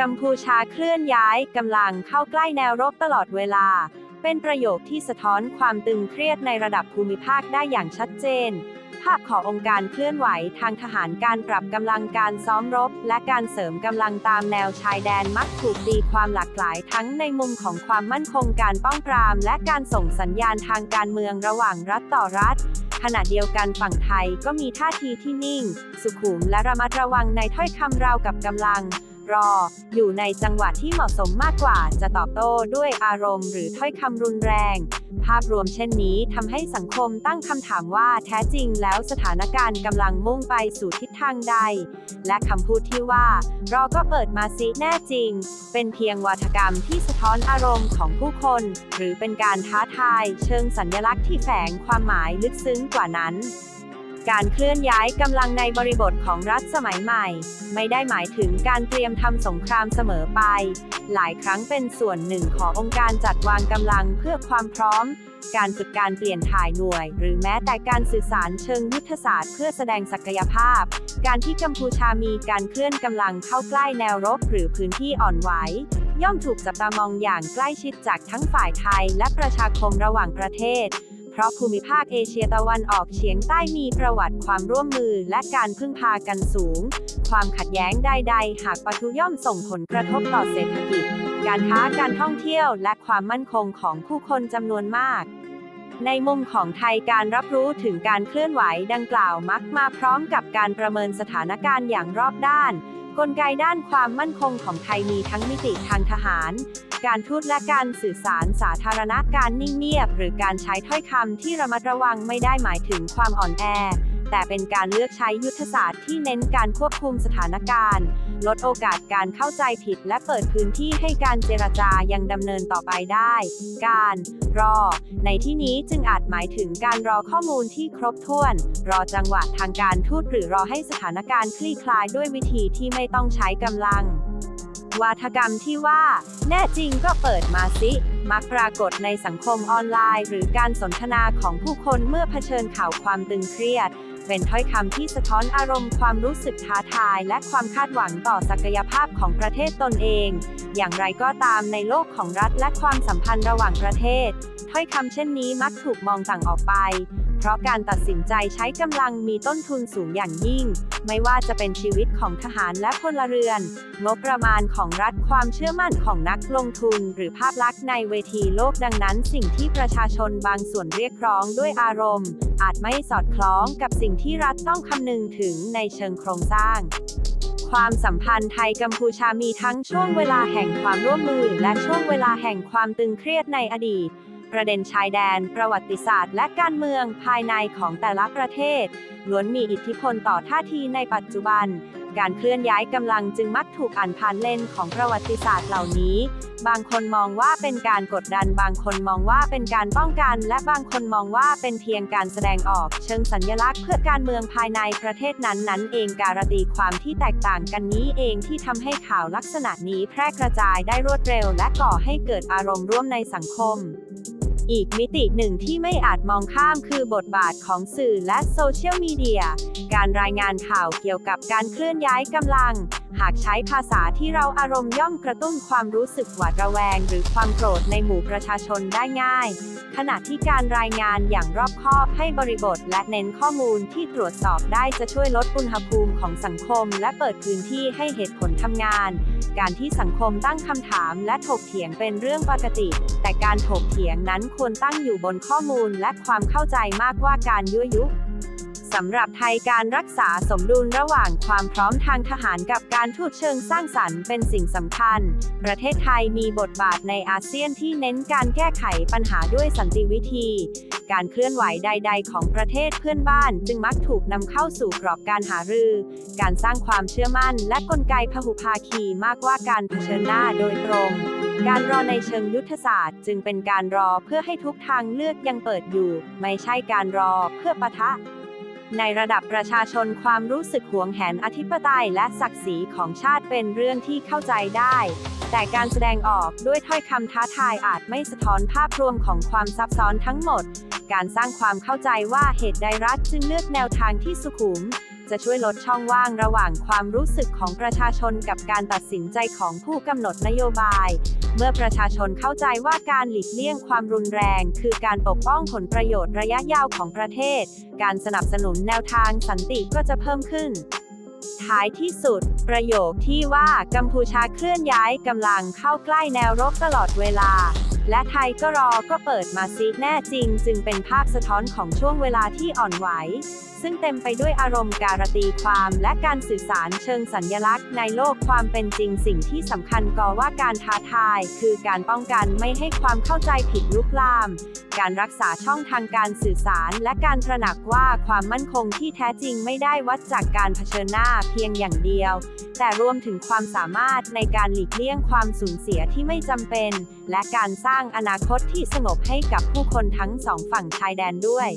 กัมพูชาเคลื่อนย้ายกำลังเข้าใกล้แนวรบตลอดเวลา เป็นประโยคที่สะท้อนความตึงเครียดในระดับภูมิภาคได้อย่างชัดเจน ภาพขององค์การเคลื่อนไหวทางทหารการปรับกำลังการซ้อมรบ และการเสริมกำลังตามแนวชายแดนมักถูกตีความหลากหลายทั้งในมุมของความมั่นคงการป้องปราม และการส่งสัญญาณทางการเมืองระหว่างรัฐต่อรัฐขณะเดียวกันฝั่งไทยก็มีท่าทีที่นิ่ง สุขุมและระมัดระวังในถ้อยคำราวกับกำลัง รอ อยู่ในจังหวะที่เหมาะสมมากกว่า จะตอบโต้ด้วยอารมณ์หรือถ้อยคำรุนแรง ภาพรวมเช่นนี้ทำให้สังคมตั้งคำถามว่าแท้จริงแล้วสถานการณ์กำลังมุ่งไปสู่ทิศทางใด และคำพูดที่ว่า รอก็เปิดมาซิแน่จริง เป็นเพียงวาทกรรมที่สะท้อนอารมณ์ของผู้คน หรือเป็นการท้าทาย เชิงสัญลักษณ์ที่แฝงความหมายลึกซึ้งกว่านั้น การเคลื่อนย้ายกำลังในบริบทของรัฐสมัยใหม่ ไม่ได้หมายถึงการเตรียมทำสงครามเสมอไป หลายครั้งเป็นส่วนหนึ่งขององค์การจัดวางกำลังเพื่อความพร้อม การฝึกการเปลี่ยนถ่ายหน่วย หรือแม้แต่การสื่อสารเชิงยุทธศาสตร์เพื่อแสดงศักยภาพ การที่กัมพูชามีการเคลื่อนกำลังเข้าใกล้แนวรบ หรือพื้นที่อ่อนไหวย่อมถูกจับตามองอย่างใกล้ชิดจากทั้งฝ่ายไทยและประชาคมระหว่างประเทศ เพราะภูมิภาคเอเชียตะวันออกเฉียงใต้มีประวัติความร่วมมือและการพึ่งพากันสูง ความขัดแย้งใดๆ หากปะทุย่อมส่งผลกระทบต่อเศรษฐกิจ การค้าการท่องเที่ยวและความมั่นคงของผู้คนจำนวนมากในมุมของไทยการรับรู้ถึงการเคลื่อนไหวดังกล่าวมักมาพร้อมกับการประเมินสถานการณ์อย่างรอบด้าน กลไกด้านความมั่นคงของไทยมีทั้งมิติทางทหาร การทูตและการสื่อสารสาธารณะการนิ่งเงียบ หรือการใช้ถ้อยคำที่ระมัดระวังไม่ได้หมายถึงความอ่อนแอ แต่เป็นการเลือกใช้ยุทธศาสตร์ที่เน้นการควบคุมสถานการณ์ ลดโอกาสการเข้าใจผิดและเปิดพื้นที่ให้การเจรจายังดำเนินต่อไปได้ การรอ ในที่นี้จึงอาจหมายถึงการรอข้อมูลที่ครบถ้วน รอจังหวะทางการทูตหรือรอให้สถานการณ์คลี่คลายด้วยวิธีที่ไม่ต้องใช้กำลัง วาทกรรมที่ว่า แน่จริงก็เปิดมาสิ มักปรากฏในสังคมออนไลน์ หรือการสนทนาของผู้คนเมื่อเผชิญข่าวความตึงเครียด เป็นถ้อยคำที่สะท้อนอารมณ์ความรู้สึกท้าทาย และความคาดหวังต่อศักยภาพของประเทศตนเอง อย่างไรก็ตามในโลกของรัฐและความสัมพันธ์ระหว่างประเทศ ถ้อยคำเช่นนี้มักถูกมองต่างออกไป เพราะการตัดสินใจใช้กำลังมีต้นทุนสูงอย่างยิ่ง ไม่ว่าจะเป็นชีวิตของทหารและพลเรือน งบประมาณของรัฐความเชื่อมั่นของนักลงทุน หรือภาพลักษณ์ในเวทีโลกดังนั้น สิ่งที่ประชาชนบางส่วนเรียกร้องด้วยอารมณ์ อาจไม่สอดคล้องกับสิ่งที่รัฐต้องคำนึงถึงในเชิงโครงสร้างความสัมพันธ์ไทยกัมพูชามีทั้งช่วงเวลาแห่งความร่วมมือ และช่วงเวลาแห่งความตึงเครียดในอดีต ประเด็นชายแดน ประวัติศาสตร์ และการเมืองภายในของแต่ละประเทศ ล้วนมีอิทธิพลต่อท่าทีในปัจจุบัน การเคลื่อนย้ายกำลังจึงมักถูกอ่านผ่านเลนของประวัติศาสตร์เหล่านี้ บางคนมองว่าเป็นการกดดัน บางคนมองว่าเป็นการป้องกัน และบางคนมองว่าเป็นเพียงการแสดงออก เชิงสัญลักษณ์เพื่อการเมืองภายในประเทศนั้นๆเองการตีความที่แตกต่างกันนี้เองที่ทำให้ข่าวลักษณะนี้แพร่กระจายได้รวดเร็ว และก่อให้เกิดอารมณ์ร่วมในสังคม อีกมิติหนึ่งที่ไม่อาจมองข้ามคือบทบาทของสื่อและโซเชียลมีเดีย การรายงานข่าวเกี่ยวกับการเคลื่อนย้ายกำลัง หากใช้ภาษาที่เราอารมณ์ย่อมกระตุ้นความรู้สึกหวาดระแวง หรือความโกรธในหมู่ประชาชนได้ง่าย ขณะที่การรายงานอย่างรอบคอบให้บริบท และเน้นข้อมูลที่ตรวจสอบได้จะช่วยลดอุณหภูมิของสังคม และเปิดพื้นที่ให้เหตุผลทำงาน การที่สังคมตั้งคำถามและถกเถียงเป็นเรื่องปกติ แต่การถกเถียงนั้นควรตั้งอยู่บนข้อมูลและความเข้าใจมากกว่าการยั่วยุ สำหรับไทยการรักษาสมดุลระหว่างความพร้อมทางทหารกับการทูตเชิงสร้างสรรค์เป็นสิ่งสำคัญ ประเทศไทยมีบทบาทในอาเซียนที่เน้นการแก้ไขปัญหาด้วยสันติวิธี การเคลื่อนไหวใด ๆ ของประเทศเพื่อนบ้าน จึงมักถูกนำเข้าสู่กรอบการหารือ การสร้างความเชื่อมั่น และกลไกพหุภาคีมากกว่าการเผชิญหน้าโดยตรงการรอในเชิงยุทธศาสตร์ จึงเป็นการรอเพื่อให้ทุกทางเลือกยังเปิดอยู่ ไม่ใช่การรอเพื่อปะทะ ในระดับประชาชนความรู้สึกหวงแหนอธิปไตยและศักดิ์ศรีของชาติเป็นเรื่องที่เข้าใจได้ แต่การแสดงออกด้วยถ้อยคำท้าทายอาจไม่สะท้อนภาพรวมของความซับซ้อนทั้งหมด การสร้างความเข้าใจว่าเหตุใดรัฐจึงเลือกแนวทางที่สุขุม จะช่วยลดช่องว่างระหว่างความรู้สึกของประชาชนกับการตัดสินใจของผู้กำหนดนโยบาย เมื่อประชาชนเข้าใจว่าการหลีกเลี่ยงความรุนแรง คือการปกป้องผลประโยชน์ระยะยาวของประเทศ การสนับสนุนแนวทางสันติก็จะเพิ่มขึ้นท้ายที่สุด ประโยคที่ว่ากัมพูชาเคลื่อนย้ายกำลังเข้าใกล้แนวรบตลอดเวลา และไทยก็รอก็เปิดมาซีแน่จริง จึงเป็นภาพสะท้อนของช่วงเวลาที่อ่อนไหว ซึ่งเต็มไปด้วยอารมณ์การตีความและการสื่อสารเชิงสัญญลักษณ์ในโลกความเป็นจริงสิ่งที่สำคัญก็ว่าการท้าทาย คือการป้องกันไม่ให้ความเข้าใจผิดลุกลาม การรักษาช่องทางการสื่อสาร และการตระหนักว่าความมั่นคงที่แท้จริงไม่ได้วัดจากการเผชิญหน้าเพียงอย่างเดียว แต่รวมถึงความสามารถในการหลีกเลี่ยงความสูญเสียที่ไม่จำเป็น และการสร้าร้างอนาคตที่สงบให้กับผู้คนทั้งสองฝั่งชายแดนด้วย